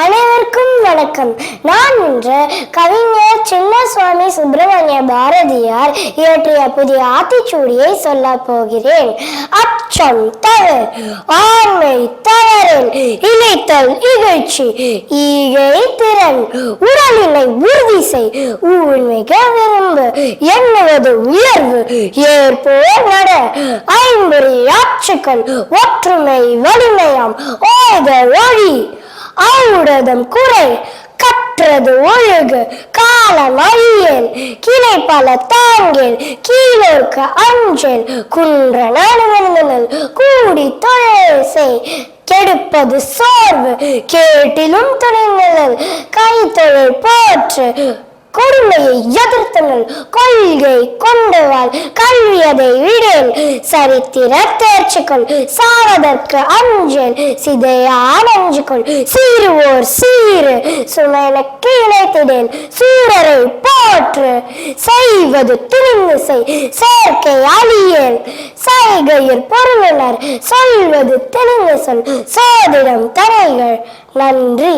அனைவருக்கும் வணக்கம். நான் இன்று கவிஞர் சின்னசுவாமி சுப்பிரமணிய பாரதியார் இயற்றிய புதிய ஆத்திச்சூடியை சொல்ல போகிறேன். அச்சம் தவறு ஆண்மை தவறில் இணைத்தல் இகழ்ச்சி ஈகை திறன் உடலினை உறுதி செய் ஊழ்மிக விரும்பு எண்ணுவது உயர்வு ஏற்போர் நட ஐம்பொறி ஆட்சிகள் ஒற்றுமை வலிமையாம் ஓத ஒழி ஆவுடதம் குறை கற்றது ஒழுகு காலம் அழியல் கிளை பல தாங்கல் கீழோர்க்கு அஞ்சல் குன்ற நடுவந்தனல் கூடி தொழசை கெடுப்பது சோர்வு கேட்டிலும் துணிந்தனல் கைத்தொழில் போற்று கொடுமையை எதிர்த்தனல் கொள்கை கொண்டுவாள் கல்வியதை விடேன். சரித்திர தேர்ச்சிக்குள் சாவதற்கு அஞ்சல் சிதையா கொள் சீருவோர் சீரு சுமனுக்கு இணைத்திடேன். சூரரை போற்று. செய்வது துணிந்து செய் செயற்கை அழியல் சைகையில் பொருளினர் சொல்வது தெளிந்து சொல். சோதிடம் தரைகள் நன்றி.